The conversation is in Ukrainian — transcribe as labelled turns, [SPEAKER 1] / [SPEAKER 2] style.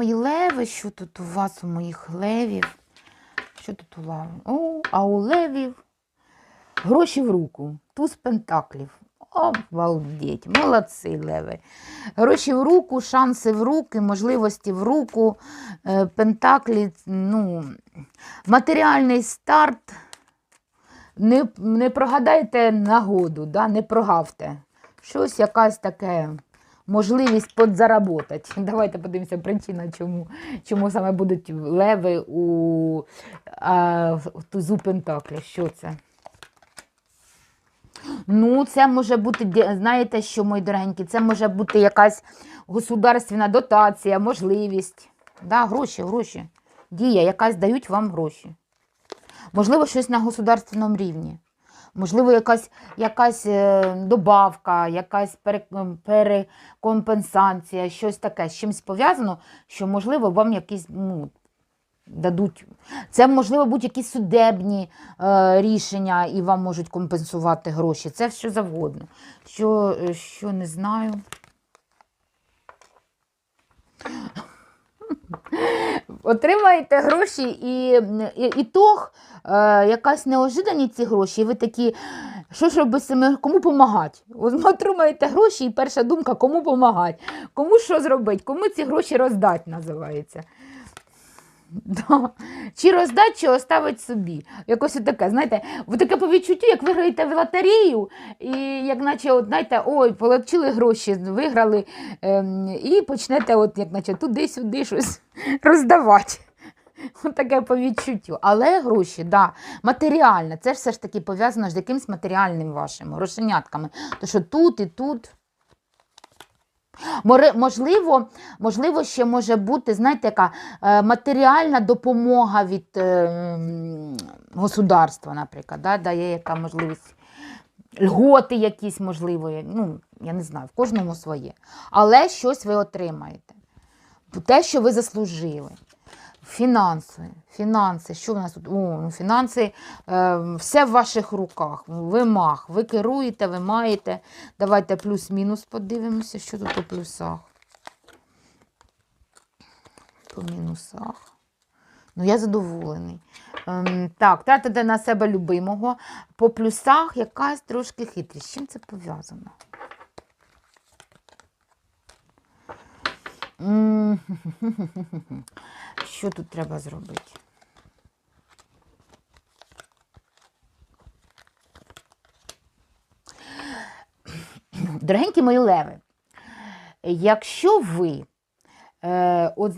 [SPEAKER 1] мої леви, що тут у вас, у моїх левів? Що тут у вас? О, а у левів гроші в руку, туз пентаклів. Обалдеть, молодці леви. Гроші в руку, шанси в руки, можливості в руку, е, пентаклі, ну, матеріальний старт. Не, не прогадайте нагоду, да? не прогавте. Щось якась таке можливість подзаработати. Давайте подивимося причина, чому, чому саме будуть леви у а, в тузу Пентакля. Що це? Ну, це може бути, знаєте що, мої дорогенькі, це може бути якась государственна дотація, можливість. Да, гроші, гроші. Дія, якась дають вам гроші. Можливо, щось на государственному рівні. Можливо, якась, якась е, добавка, якась перекомпенсація, щось таке, з чимось пов'язано, що, можливо, вам якісь ну, дадуть. Це, можливо, будуть якісь судебні е, рішення і вам можуть компенсувати гроші. Це що завгодно. Що, е, що не знаю. Отримаєте гроші і, і, і тох, е, якась неожиданість ці гроші, і ви такі, що ж робити кому допомагати? Отримаєте гроші, і перша думка, кому допомагати, кому що зробити, кому ці гроші роздати, називається. Да. Чи роздати, чи оставити собі. Якось таке, знаєте, ви таке по відчуттю, як ви граєте в лотерею, і як наче, от, знаєте, ой, отримали гроші, виграли, ем, і почнете, от, як наче, туди-сюди щось роздавати. От таке по відчуттю. Але гроші, да, матеріальне, це ж все ж таки пов'язано з якимось матеріальним вашим грошенятками. То що тут і тут. Можливо, можливо, ще може бути, знаєте, яка е, матеріальна допомога від е, государства, наприклад, да, дає яка можливість. Льготи якісь, можливо, ну, я не знаю, в кожному своє. Але щось ви отримаєте. Те, що ви заслужили. Фінанси, фінанси, що в нас тут? О, ну, фінанси, е, все в ваших руках. Ви мах, ви керуєте, ви маєте. Давайте плюс-мінус подивимося, що тут у плюсах. По мінусах. Ну, я задоволений. Ем, так, тратите на себе любимого. По плюсах якась трошки хитрість. З чим це пов'язано? Що тут треба зробити? Дорогенькі мої леви, якщо ви е, от